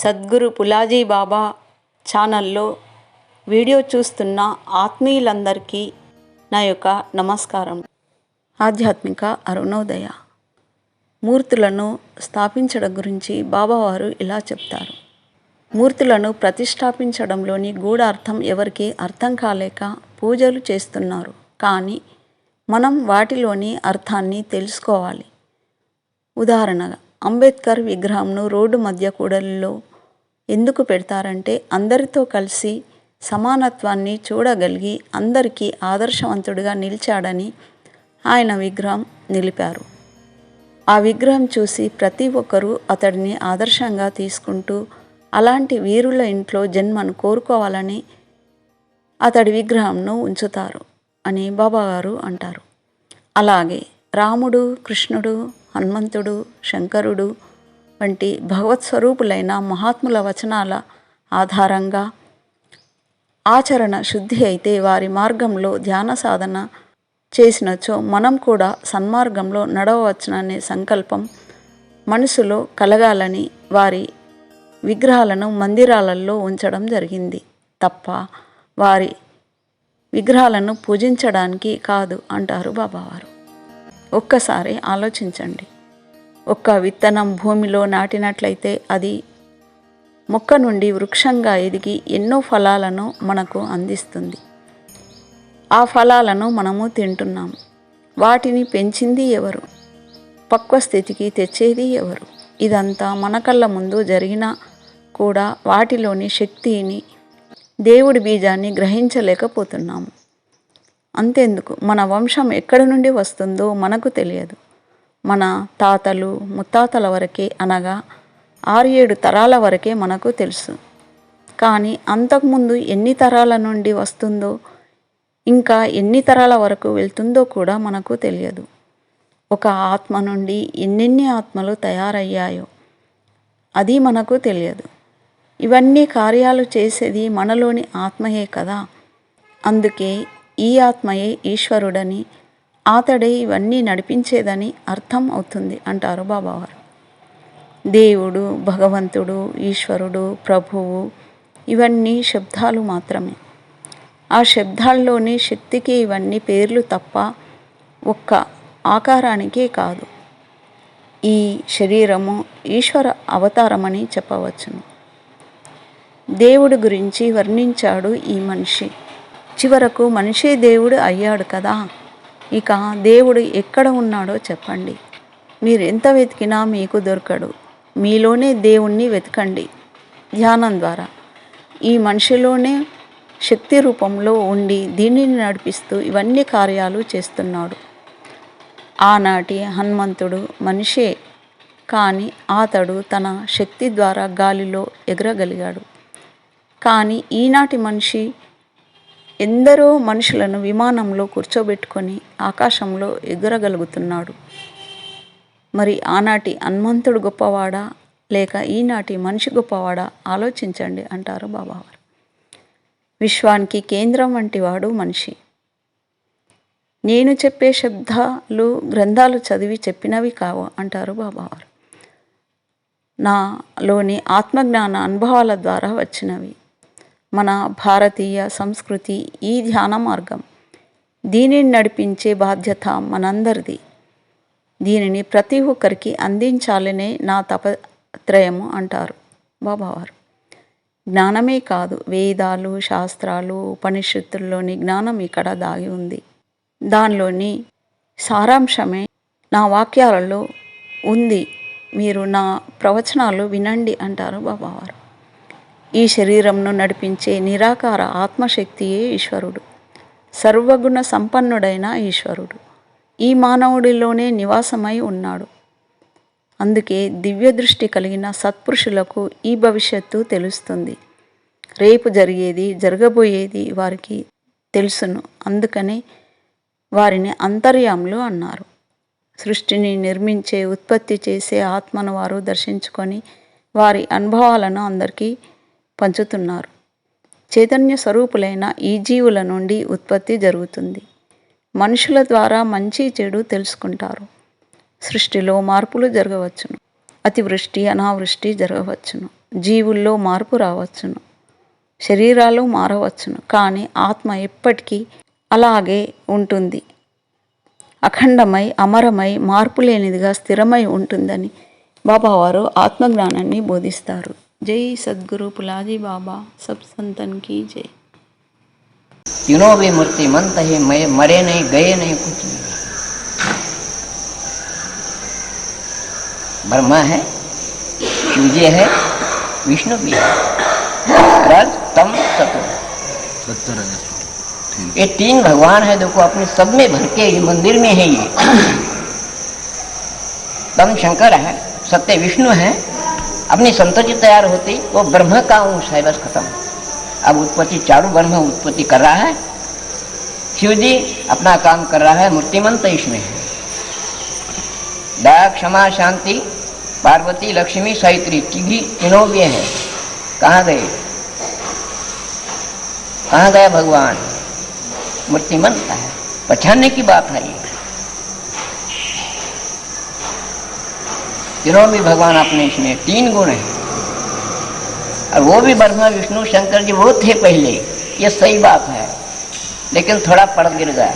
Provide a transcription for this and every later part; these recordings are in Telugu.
సద్గురు పులాజీ బాబా ఛానల్లో వీడియో చూస్తున్న ఆత్మీయులందరికీ నా యొక్క నమస్కారం. ఆధ్యాత్మిక అరుణోదయ మూర్తులను స్థాపించడం గురించి బాబావారు ఇలా చెప్తారు. మూర్తులను ప్రతిష్టాపించడంలోని గూఢార్థం ఎవరికి అర్థం కాలేక పూజలు చేస్తున్నారు. కానీ మనం వాటిలోని అర్థాన్ని తెలుసుకోవాలి. ఉదాహరణగా అంబేద్కర్ విగ్రహంను రోడ్డు మధ్య కూడలిలో ఎందుకు పెడతారంటే అందరితో కలిసి సమానత్వాన్ని చూడగలిగి అందరికీ ఆదర్శవంతుడిగా నిలిచాడని ఆయన విగ్రహం నిలిపారు. ఆ విగ్రహం చూసి ప్రతి ఒక్కరూ అతడిని ఆదర్శంగా తీసుకుంటూ అలాంటి వీరుల ఇంట్లో జన్మను కోరుకోవాలని అతడి విగ్రహంను ఉంచుతారు అని బాబాగారు అంటారు. అలాగే రాముడు కృష్ణుడు హనుమంతుడు శంకరుడు వంటి భగవత్ స్వరూపులైన మహాత్ముల వచనాల ఆధారంగా ఆచరణ శుద్ధి అయితే వారి మార్గంలో ధ్యాన సాధన చేసినచో మనం కూడా సన్మార్గంలో నడవవచ్చుననే సంకల్పం మనసులో కలగాలని వారి విగ్రహాలను మందిరాలలో ఉంచడం జరిగింది. తప్ప వారి విగ్రహాలను పూజించడానికి కాదు అంటారు బాబావారు. ఒక్కసారి ఆలోచించండి. ఒక్క విత్తనం భూమిలో నాటినట్లయితే అది మొక్క నుండి వృక్షంగా ఎదిగి ఎన్నో ఫలాలను మనకు అందిస్తుంది. ఆ ఫలాలను మనము తింటున్నాము. వాటిని పెంచింది ఎవరు? పక్వ స్థితికి తెచ్చేది ఎవరు? ఇదంతా మన కళ్ళ ముందు జరిగినా కూడా వాటిలోని శక్తిని దేవుడి బీజాన్ని గ్రహించలేకపోతున్నాము. అంతేందుకు? మన వంశం ఎక్కడి నుండి వస్తుందో మనకు తెలియదు. మన తాతలు ముత్తాతల వరకే అనగా ఆరు ఏడు తరాల వరకే మనకు తెలుసు. కానీ అంతకుముందు ఎన్ని తరాల నుండి వస్తుందో ఇంకా ఎన్ని తరాల వరకు వెళ్తుందో కూడా మనకు తెలియదు. ఒక ఆత్మ నుండి ఎన్నెన్ని ఆత్మలు తయారయ్యాయో అది మనకు తెలియదు. ఇవన్నీ కార్యాలు చేసేది మనలోని ఆత్మయే కదా. అందుకే ఈ ఆత్మయే ఈశ్వరుడని అతడే ఇవన్నీ నడిపించేదని అర్థం అవుతుంది అంటారు బాబావారు. దేవుడు భగవంతుడు ఈశ్వరుడు ప్రభువు ఇవన్నీ శబ్దాలు మాత్రమే. ఆ శబ్దాల్లోని శక్తికి ఇవన్నీ పేర్లు తప్ప ఒక్క ఆకారానికే కాదు. ఈ శరీరము ఈశ్వర అవతారమని చెప్పవచ్చును. దేవుడు గురించి వర్ణించాడు ఈ మనిషి. చివరకు మనిషే దేవుడు అయ్యాడు కదా. ఇక దేవుడు ఎక్కడ ఉన్నాడో చెప్పండి. మీరు ఎంత వెతికినా మీకు దొరకడు. మీలోనే దేవుణ్ణి వెతకండి. ధ్యానం ద్వారా. ఈ మనిషిలోనే శక్తి రూపంలో ఉండి దీనిని నడిపిస్తూ ఇవన్నీ కార్యాలు చేస్తున్నాడు. ఆనాటి హనుమంతుడు మనిషే కానీ అతడు తన శక్తి ద్వారా గాలిలో ఎగరగలిగాడు. కానీ ఈనాటి మనిషి ఎందరో మనుషులను విమానంలో కూర్చోబెట్టుకొని ఆకాశంలో ఎగరగలుగుతున్నాడు. మరి ఆనాటి హనుమంతుడు గొప్పవాడా? లేక ఈనాటి మనిషి గొప్పవాడా? ఆలోచించండి అంటారు బాబావారు. విశ్వానికి కేంద్రం వంటి వాడు మనిషి. నేను చెప్పే శబ్దాలు గ్రంథాలు చదివి చెప్పినవి కావు అంటారు బాబావారు. నాలోని ఆత్మజ్ఞాన అనుభవాల ద్వారా వచ్చినవి. మన భారతీయ సంస్కృతి ఈ ధ్యాన మార్గం. దీనిని నడిపించే బాధ్యత మనందరిది. దీనిని ప్రతి ఒక్కరికి అందించాలనే నా తపత్రయము అంటారు బాబావారు. జ్ఞానమే కాదు వేదాలు శాస్త్రాలు ఉపనిషత్తుల్లోని జ్ఞానం ఇక్కడ దాగి ఉంది. దానిలోని సారాంశమే నా వాక్యాలలో ఉంది. మీరు నా ప్రవచనాలు వినండి అంటారు బాబావారు. ఈ శరీరంను నడిపించే నిరాకార ఆత్మశక్తియే ఈశ్వరుడు. సర్వగుణ సంపన్నుడైన ఈశ్వరుడు. ఈ మానవుడిలోనే నివాసమై ఉన్నాడు. అందుకే దివ్య దృష్టి కలిగిన సత్పురుషులకు ఈ భవిష్యత్తు తెలుస్తుంది. రేపు జరిగేది జరగబోయేది వారికి తెలుసును. అందుకని వారిని అంతర్యాములు అన్నారు. సృష్టిని నిర్మించే ఉత్పత్తి చేసే ఆత్మను వారు దర్శించుకొని వారి అనుభవాలను అందరికీ పంచుతున్నారు. చైతన్య స్వరూపులైన ఈ జీవుల నుండి ఉత్పత్తి జరుగుతుంది. మనుషుల ద్వారా మంచి చెడు తెలుసుకుంటారు. సృష్టిలో మార్పులు జరగవచ్చును. అతివృష్టి అనావృష్టి జరగవచ్చును. జీవుల్లో మార్పు రావచ్చును. శరీరాలు మారవచ్చును. కానీ ఆత్మ ఎప్పటికీ అలాగే ఉంటుంది. అఖండమై అమరమై మార్పు లేనిదిగా స్థిరమై ఉంటుందని బాబావారు ఆత్మజ్ఞానాన్ని బోధిస్తారు. जय सदगुरु पुलाजी बाबा, सब संतन की जय तीनों भी मूर्ति मंत है, मैं मरे नहीं, गए नहीं, कुछ नहीं। ब्रह्मा है, शिवजी है, विष्णु भी है। तम सतो ये तीन भगवान है, देखो, अपने सब में भर के, ये मंदिर में है ये। तम शंकर है, सत्य विष्णु है अपनी संतति तैयार होती, वो ब्रह्म का अंश है, बस खत्म। अब उत्पत्ति चारू ब्रह्म उत्पत्ति कर रहा है। शिव जी अपना काम कर रहा है, मूर्तिमंत इसमें। है दया, क्षमा, शांति, पार्वती, लक्ष्मी, सावित्री भी तीनों भी है। कहाँ गए? कहाँ गया भगवान? मूर्तिमंत है। पहचानने की बात है ये। तीनों भी भगवान अपने इसमें तीन गुण है। और वो भी ब्रह्मा विष्णु शंकर जी वो थे पहले। ये सही बात है। लेकिन थोड़ा पर्द गिर गया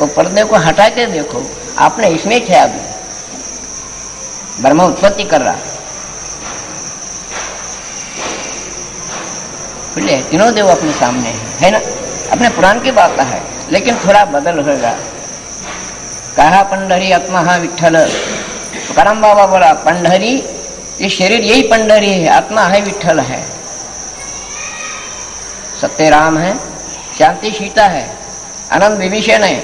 वो पर्दे को हटा के देखो। आपने इसमें थे अभी ब्रह्मा उत्पत्ति कर रहा? बोले तीनों देव अपने सामने है, है ना? अपने पुराण की बात है। लेकिन थोड़ा बदल होगा। कहा पंडरी आत्मा विठल तुकाराम बाबा बोला पंडरी ये शरीर यही पंडरी है, आत्मा है विठल है। सत्य राम है, शांति सीता है आनंद विभीषण है।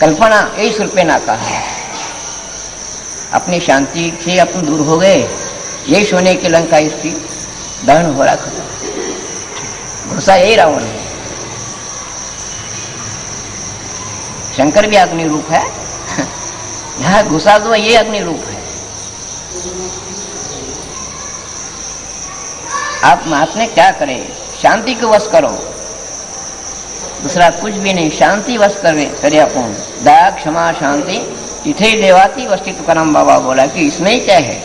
कल्पना, यही सुरपेना का है। अपनी शांति से अपन दूर हो गए। यही सोने की लंका इसकी दहन हो रहा खत्म। घुसा यही रावण है। शंकर भी अग्नि रूप है। यहाँ घुसा तो ये अग्नि रूप है। आप महात्मे क्या करें? शांति को वश करो। दूसरा, कुछ भी नहीं, शांति वश करे करे अपन। दया, क्षमा, शांति इथे देवाती वस्ती तुकाराम बाबा बोला कि इसमें ही क्या है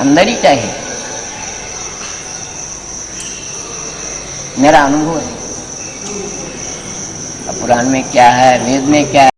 अंदर ही क्या है मेरा अनुभव है। पुराण में क्या है, वेद में क्या है